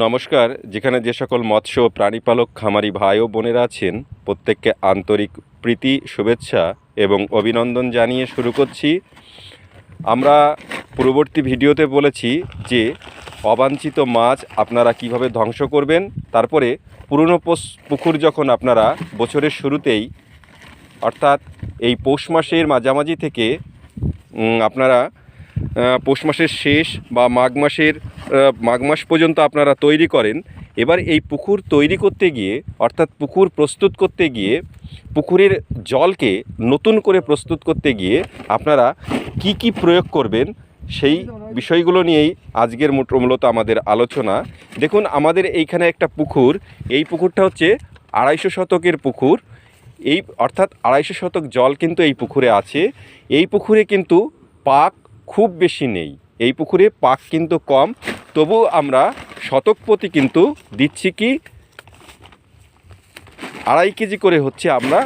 নমস্কার, যেখানে যে সকল মৎস্য প্রাণীপালক, খামারি ভাই ও বোনেরা আছেন, প্রত্যেককে আন্তরিক প্রীতি, শুভেচ্ছা এবং অভিনন্দন জানিয়ে শুরু করছি। আমরা পূর্ববর্তী ভিডিওতে বলেছি যে, অবাঞ্ছিত মাছ আপনারা কীভাবে ধ্বংস করবেন, তারপরে পুরনো পুকুর যখন আপনারা বছরের শুরুতেই, অর্থাৎ এই পৌষ মাসের মাঝামাঝি থেকে আপনারা পৌষ মাসের শেষ বা মাঘ মাসের মাঘ মাস পর্যন্ত আপনারা তৈরি করেন। এবার এই পুকুর তৈরি করতে গিয়ে, অর্থাৎ পুকুর প্রস্তুত করতে গিয়ে, পুকুরের জলকে নতুন করে প্রস্তুত করতে গিয়ে আপনারা কি কি প্রয়োগ করবেন, সেই বিষয়গুলো নিয়েই আজকের মূলত আমাদের আলোচনা। দেখুন, আমাদের এইখানে একটা পুকুর, এই পুকুরটা হচ্ছে আড়াইশো শতকের পুকুর। এই, অর্থাৎ আড়াইশো শতক জল কিন্তু এই পুকুরে আছে। এই পুকুরে কিন্তু পাক খুব বেশি নেই। এই পুকুরে পাক কিন্তু কম। তবু আমরা শতক প্রতি কিন্তু দিচ্ছি কি? আড়াই কেজি করে হচ্ছে আমরা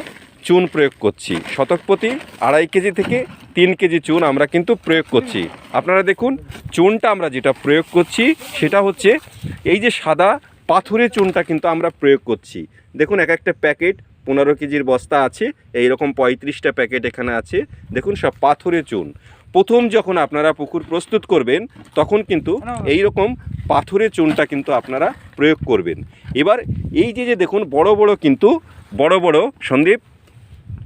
চুন প্রয়োগ করছি। শতক প্রতি আড়াই কেজি থেকে তিন কেজি চুন আমরা কিন্তু প্রয়োগ করছি। আপনারা দেখুন, চুনটা আমরা যেটা প্রয়োগ করছি, সেটা হচ্ছে এই যে সাদা পাথুরে চুনটা কিন্তু আমরা প্রয়োগ করছি। দেখুন, এক একটা প্যাকেট পনেরো কেজির বস্তা আছে এই রকম পঁয়ত্রিশটা প্যাকেট এখানে আছে। দেখুন, সব পাথুরে চুন। প্রথম যখন আপনারা পুকুর প্রস্তুত করবেন তখন কিন্তু এই রকম পাথরের চুনটা কিন্তু আপনারা প্রয়োগ করবেন। এবার এই যে যে দেখুন বড় বড় কিন্তু বড় বড় সন্দীপ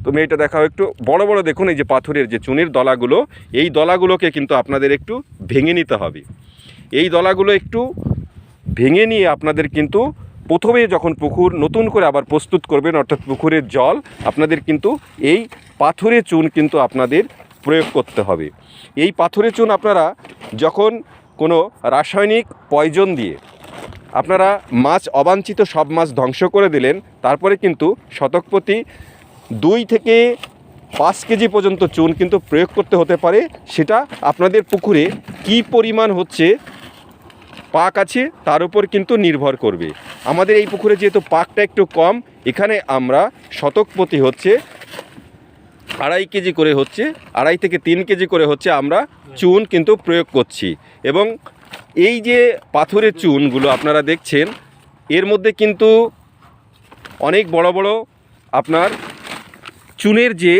তুমি এটা দেখাও একটু বড় বড় দেখুন এই যে পাথরের যে চুনের দলাগুলো এই দলাগুলোকে কিন্তু আপনাদের একটু ভেঙে নিতে হবে। এই দলাগুলো একটু ভেঙে নিয়ে আপনাদের কিন্তু প্রথমে যখন পুকুর নতুন করে আবার প্রস্তুত করবেন অর্থাৎ পুকুরের জল আপনাদের কিন্তু এই পাথরে চুন কিন্তু আপনাদের প্রয়োগ করতে হবে। এই পাথরে চুন আপনারা যখন কোনো রাসায়নিক পয়জন দিয়ে আপনারা মাছ অবাঞ্ছিত সব মাছ ধ্বংস করে দিলেন, তারপরে কিন্তু শতক প্রতি দুই থেকে পাঁচ কেজি পর্যন্ত চুন কিন্তু প্রয়োগ করতে হতে পারে। সেটা আপনাদের পুকুরে কি পরিমাণ হচ্ছে, পাক আছে, তার উপর কিন্তু নির্ভর করবে। আমাদের এই পুকুরে যেহেতু পাকটা একটু কম, এখানে আমরা শতক প্রতি হচ্ছে আড়াই কেজি করে হচ্ছে, আড়াই থেকে তিন কেজি করে হচ্ছে আমরা চুন কিন্তু প্রয়োগ করছি। এবং এই যে পাথরের চুনগুলো আপনারা দেখছেন, এর মধ্যে কিন্তু অনেক বড় বড় আপনার চুনের যে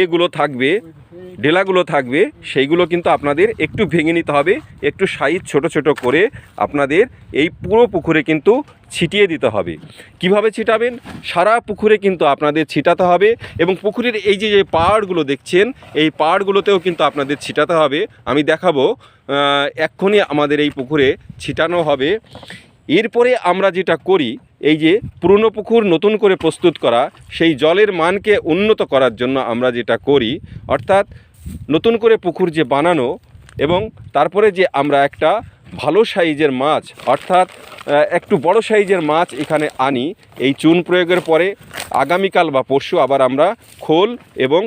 এগুলো থাকবে, ডেলাগুলো থাকবে, সেইগুলো কিন্তু আপনাদের একটু ভেঙে নিতে হবে, একটু সাইজ ছোট ছোট করে আপনাদের এই পুরো পুকুরে কিন্তু ছিটিয়ে দিতে হবে। কীভাবে ছিটাবেন? সারা পুকুরে কিন্তু আপনাদের ছিটাতে হবে এবং পুকুরের এই যে যে পাহাড়গুলো দেখছেন, এই পাহাড়গুলোতেও কিন্তু আপনাদের ছিটাতে হবে। আমি দেখাবো এক্ষুনি আমাদের এই পুকুরে ছিটানো হবে। এরপরে আমরা যেটা করি, এই যে পুরনো পুকুর নতুন করে প্রস্তুত করা, সেই জলের মানকে উন্নত করার জন্য আমরা যেটা করি, অর্থাৎ নতুন করে পুকুর যে বানানো এবং তারপরে যে আমরা একটা ভালো সাইজের মাছ, অর্থাৎ একটু বড় সাইজের মাছ এখানে আনি, এই চুন প্রয়োগের পরে আগামীকাল বা পরশু আবার আমরা খোল এবং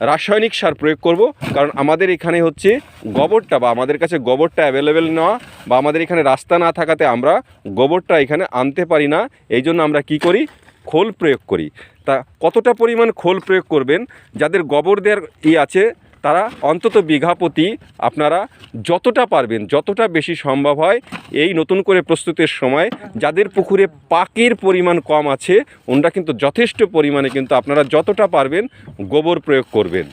রাসায়নিক সার প্রয়োগ করব, কারণ আমাদের এখানে হচ্ছে গোবরটা বা আমাদের কাছে গোবরটা অ্যাভেলেবেল না বা আমাদের এখানে রাস্তা না থাকাতে আমরা গোবরটা এখানে আনতে পারি না। এই জন্য আমরা কি করি? খোল প্রয়োগ করি। তা কতটা পরিমাণ খোল প্রয়োগ করবেন? যাদের গোবর দেওয়ার ই আছে তারা অন্তত বিঘা প্রতি আপনারা যতটা পারবেন, যতটা বেশি সম্ভব হয় এই নতুন করে প্রস্তুতের সময় যাদের পুকুরে পাকের পরিমাণ কম আছে, ওনরা কিন্তু যথেষ্ট পরিমাণে কিন্তু আপনারা যতটা পারবেন গোবর প্রয়োগ করবেন।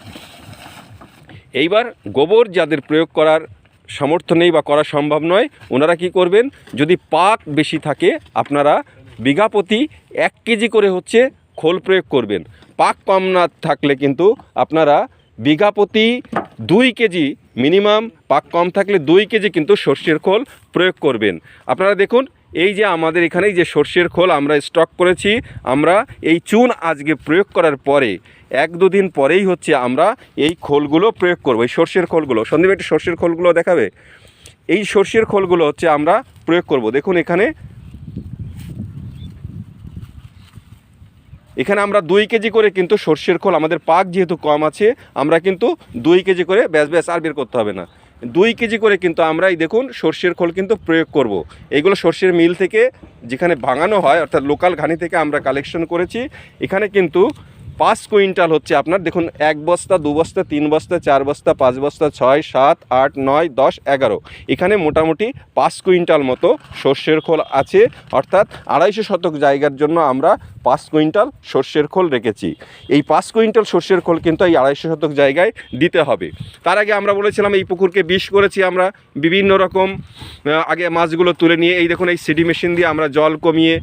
এইবার গোবর যাদের প্রয়োগ করার সামর্থ্য নেই বা করা সম্ভব নয়, ওনারা কি করবেন? যদি পাক বেশি থাকে, আপনারা বিঘা প্রতি এক কেজি করে হচ্ছে খোল প্রয়োগ করবেন। পাক কম না থাকলে কিন্তু আপনারা বিঘা প্রতি দুই কেজি মিনিমাম, পাক কম থাকলে দুই কেজি কিন্তু সর্ষের খোল প্রয়োগ করবেন। আপনারা দেখুন, এই যে আমাদের এখানে যে সর্ষের খোল আমরা স্টক করেছি, আমরা এই চুন আজকে প্রয়োগ করার পরে, এক দুদিন পরেই হচ্ছে আমরা এই খোলগুলো প্রয়োগ করব, এই সর্ষের খোলগুলো। সন্দীপ একটু সর্ষের খোলগুলো দেখাবে? এই সর্ষের খোলগুলো হচ্ছে আমরা প্রয়োগ করব। দেখুন এখানে এখানে আমরা দুই কেজি করে কিন্তু সর্ষের খোল, আমাদের পাক যেহেতু কম আছে, আমরা কিন্তু দুই কেজি করে ব্যাস ব্যাস আর বের করতে হবে না। দুই কেজি করে কিন্তু আমরা এই দেখুন সর্ষের খোল কিন্তু প্রয়োগ করব। এগুলো সর্ষের মিল থেকে যেখানে ভাঙানো হয়, অর্থাৎ লোকাল ঘানি থেকে আমরা কালেকশন করেছি। এখানে কিন্তু পাঁচ কুইন্টাল হচ্ছে আপনার, দেখুন এক বস্তা, দু বস্তা, তিন বস্তা, চার বস্তা, পাঁচ বস্তা, ছয়, সাত, আট, নয়, দশ, এগারো। এখানে মোটামুটি পাঁচ কুইন্টাল মতো সর্ষের খোল আছে, অর্থাৎ আড়াইশো শতক জায়গার জন্য আমরা পাঁচ কুইন্টাল সর্ষের খোল রেখেছি। এই পাঁচ কুইন্টাল সর্ষের খোল কিন্তু এই আড়াইশো শতক জায়গায় দিতে হবে। তার আগে আমরা বলেছিলাম এই পুকুরকে বিষ করেছি আমরা। বিভিন্ন রকম আগে মাছগুলো তুলে নিয়ে এই দেখুন এই সিডি মেশিন দিয়ে আমরা জল কমিয়ে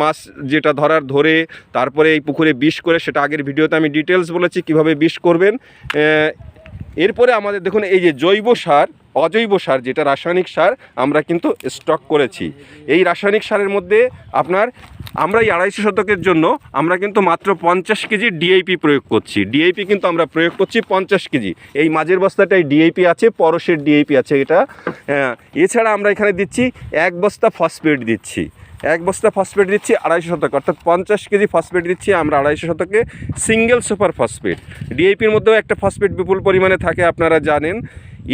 মাছ যেটা ধরার ধরে তারপরে এই পুকুরে বিষ করে সেটা আগের ভিডিওতে আমি ডিটেলস বলেছি কীভাবে বিষ করবেন। এরপরে আমাদের দেখুন এই যে জৈব সার, অজৈব সার যেটা রাসায়নিক সার আমরা কিন্তু স্টক করেছি। এই রাসায়নিক সারের মধ্যে আপনার আমরা এই আড়াইশো শতকের জন্য আমরা কিন্তু মাত্র পঞ্চাশ কেজি ডিআইপি প্রয়োগ করছি। ডিআইপি কিন্তু আমরা প্রয়োগ করছি পঞ্চাশ কেজি। এই মাঝের বস্তাটায় ডিআইপি আছে পরশের ডিআইপি আছে এটা। হ্যাঁ, এছাড়া আমরা এখানে দিচ্ছি এক বস্তা ফসফেট দিচ্ছি। এক বস্তা ফসফেট দিচ্ছি আড়াইশো শতক। অর্থাৎ পঞ্চাশ কেজি ফসফেট দিচ্ছি আমরা আড়াইশো শতকে সিঙ্গেল সুপার ফসফেট। ডিএপির মধ্যেও একটা ফসফেট বিপুল পরিমাণে থাকে আপনারা জানেন।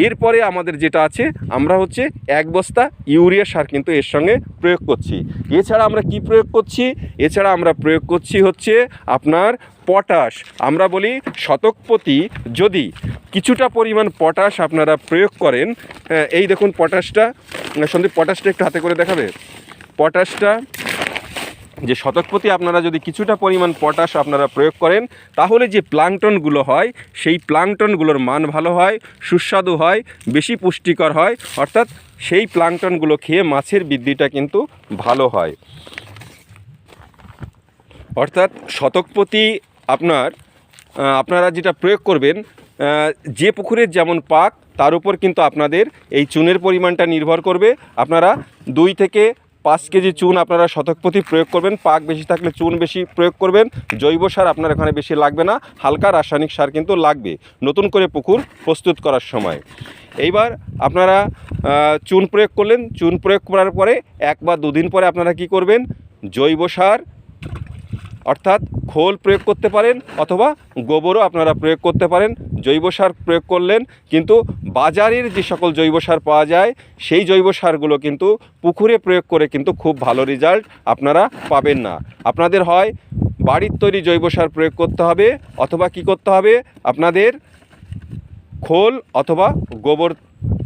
এরপরে আমাদের যেটা আছে, আমরা হচ্ছে এক বস্তা ইউরিয়া সার কিন্তু এর সঙ্গে প্রয়োগ করছি। এছাড়া আমরা কি প্রয়োগ করছি? এছাড়া আমরা প্রয়োগ করছি হচ্ছে আপনার পটাশ। আমরা বলি শতক প্রতি যদি কিছুটা পরিমাণ পটাশ আপনারা প্রয়োগ করেন এই দেখুন পটাশটা, সন্দীপ, পটাশটা একটু হাতে করে দেখাবে? পটাশটা যে শতকপতি আপনারা যদি কিছুটা পরিমাণ পটাশ আপনারা প্রয়োগ করেন, তাহলে যে প্লাংটনগুলো হয়, সেই প্লাংটনগুলোর মান ভালো হয়, সুস্বাদু হয়, বেশি পুষ্টিকর হয়, অর্থাৎ সেই প্লাংটনগুলো খেয়ে মাছের বৃদ্ধিটা কিন্তু ভালো হয়। অর্থাৎ শতকপতি আপনার আপনারা যেটা প্রয়োগ করবেন যে পুকুরের যেমন পাক, তার উপর কিন্তু আপনাদের এই চুনের পরিমাণটা নির্ভর করবে। আপনারা দুই থেকে পাঁচ কেজি চুন আপনারা শতকপতি প্রয়োগ করবেন, পাক বেশি থাকলে চুন বেশি প্রয়োগ করবেন, জৈব সার আপনার এখানে বেশি লাগবে না, হালকা রাসায়নিক সার কিন্তু লাগবে, নতুন করে পুকুর প্রস্তুত করার সময়। এইবার আপনারা চুন প্রয়োগ করলেন, চুন প্রয়োগ করার পরে এক বা দুদিন পরে আপনারা কি করবেন, জৈব সার অর্থাৎ খোল প্রয়োগ করতে পারেন অথবা গোবরও আপনারা প্রয়োগ করতে পারেন, জৈব সার প্রয়োগ করলেন, কিন্তু বাজারের যে সকল জৈব সার পাওয়া যায়, সেই জৈব সারগুলো কিন্তু পুকুরে প্রয়োগ করে কিন্তু খুব ভালো রেজাল্ট আপনারা পাবেন না। আপনাদের হয় বাড়ির তৈরি জৈব সার প্রয়োগ করতে হবে, অথবা কি করতে হবে? আপনাদের খোল অথবা গোবর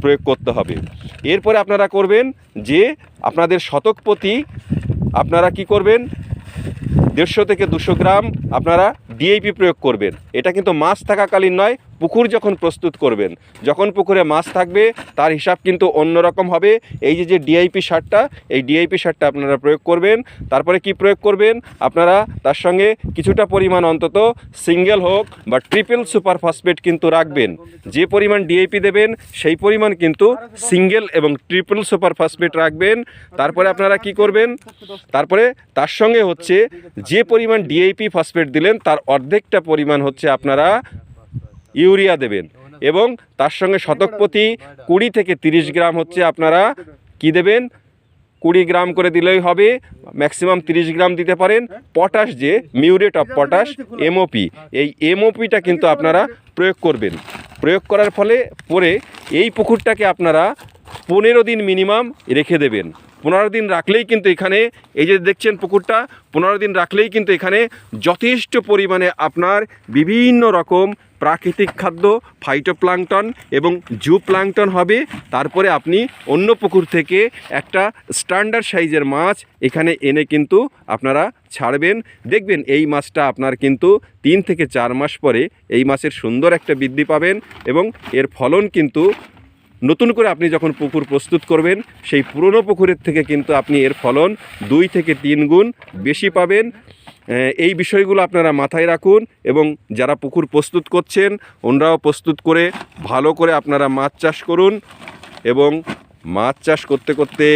প্রয়োগ করতে হবে। এরপরে আপনারা করবেন যে আপনাদের শতক প্রতি আপনারা কি করবেন? দেড়শো থেকে দুশো গ্রাম আপনারা ডিএপি প্রয়োগ করবেন। এটা কিন্তু মাছ থাকাকালীন নয় পুকুর যখন প্রস্তুত করবেন, যখন পুকুরে মাছ থাকবে, তার হিসাব কিন্তু অন্যরকম হবে। এই যে যে ডিআইপি সারটা, এই ডিআইপি সারটা আপনারা প্রয়োগ করবেন। তারপরে কি প্রয়োগ করবেন? আপনারা তার সঙ্গে কিছুটা পরিমাণ অন্তত সিঙ্গেল হোক বা ট্রিপল সুপার ফসফেট কিন্তু রাখবেন। যে পরিমাণ ডিআইপি দেবেন, সেই পরিমাণ কিন্তু সিঙ্গেল এবং ট্রিপল সুপার ফসফেট রাখবেন। তারপরে আপনারা কি করবেন? তারপরে তার সঙ্গে হচ্ছে যে পরিমাণ ডিআইপি ফসফেট দিলেন, তার অর্ধেকটা পরিমাণ হচ্ছে আপনারা ইউরিয়া দেবেন। এবং তার সঙ্গে শতক প্রতি কুড়ি থেকে তিরিশ গ্রাম হচ্ছে আপনারা কি দেবেন? কুড়ি গ্রাম করে দিলেই হবে ম্যাক্সিমাম তিরিশ গ্রাম দিতে পারেন। পটাশ যে মিউরেট অফ পটাশ এমওপি এই এমওপিটা কিন্তু আপনারা প্রয়োগ করবেন। প্রয়োগ করার ফলে পরে এই পুকুরটাকে আপনারা পনেরো দিন মিনিমাম রেখে দেবেন। পনেরো দিন রাখলেই কিন্তু এখানে, এই যে দেখছেন পুকুরটা, পনেরো দিন রাখলেই কিন্তু এখানে যথেষ্ট পরিমাণে আপনার বিভিন্ন রকম প্রাকৃতিক খাদ্য ফাইটোপ্লাঙ্কটন এবং জু প্লাংটন হবে। তারপরে আপনি অন্য পুকুর থেকে একটা স্ট্যান্ডার্ড সাইজের মাছ এখানে এনে কিন্তু আপনারা ছাড়বেন। দেখবেন এই মাছটা আপনার কিন্তু তিন থেকে চার মাস পরে এই মাছের সুন্দর একটা বৃদ্ধি পাবেন এবং এর ফলন কিন্তু নতুন করে আপনি যখন পুকুর প্রস্তুত করবেন, সেই পুরনো পুকুরের থেকে কিন্তু আপনি এর ফলন দুই থেকে তিন গুণ বেশি পাবেন। এই বিষয়গুলো আপনারা মাথায় রাখুন এবং যারা পুকুর প্রস্তুত করছেন, ওনারাও প্রস্তুত করে ভালো করে আপনারা মাছ চাষ করুন এবং মাছ চাষ করতে করতে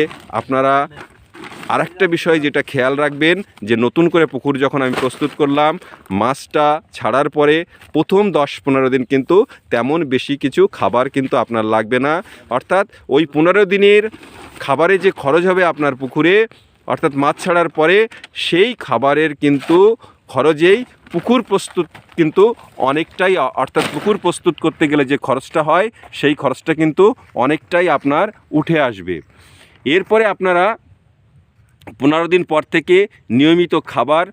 আপনারা আরেকটা বিষয় যেটা খেয়াল রাখবেন, যে নতুন করে পুকুর যখন আমি প্রস্তুত করলাম, মাছটা ছাড়ার পরে প্রথম দশ পনেরো দিন কিন্তু তেমন বেশি কিছু খাবার কিন্তু আপনার লাগবে না। অর্থাৎ ওই পনেরো দিনের খাবারে যে খরচ হবে আপনার পুকুরে, অর্থাৎ মাছ ছাড়ার পরে সেই খাবারের কিন্তু খরচেই পুকুর প্রস্তুত কিন্তু অনেকটাই, অর্থাৎ পুকুর প্রস্তুত করতে গেলে যে খরচটা হয়, সেই খরচটা কিন্তু অনেকটাই আপনার উঠে আসবে। এরপরে আপনারা পনেরো দিন পর থেকে নিয়মিত খাবার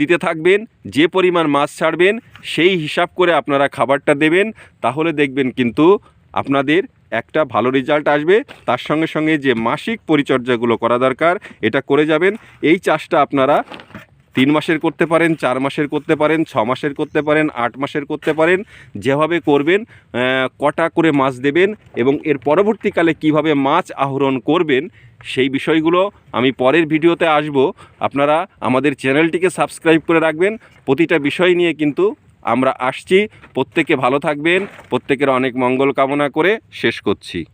দিতে থাকবেন, যে পরিমাণ মাছ ছাড়বেন, সেই হিসাব করে আপনারা খাবারটা দেবেন। তাহলে দেখবেন কিন্তু আপনাদের একটা ভালো রেজাল্ট আসবে। তার সঙ্গে সঙ্গে যে মাসিক পরিচর্যাগুলো করা দরকার, এটা করে যাবেন। এই চাষটা আপনারা তিন মাসের করতে পারেন, চার মাসের করতে পারেন, ছ মাসের করতে পারেন, আট মাসের করতে পারেন। যেভাবে করবেন কটা করে মাছ দেবেন এবং এর পরবর্তীকালে কীভাবে মাছ আহরণ করবেন সেই বিষয়গুলো আমি পরের ভিডিওতে আসব। আপনারা আমাদের চ্যানেলটিকে সাবস্ক্রাইব করে রাখবেন। প্রতিটা বিষয় নিয়ে কিন্তু আমরা আসছি। প্রত্যেকে ভালো থাকবেন। প্রত্যেকের অনেক মঙ্গল কামনা করে শেষ করছি।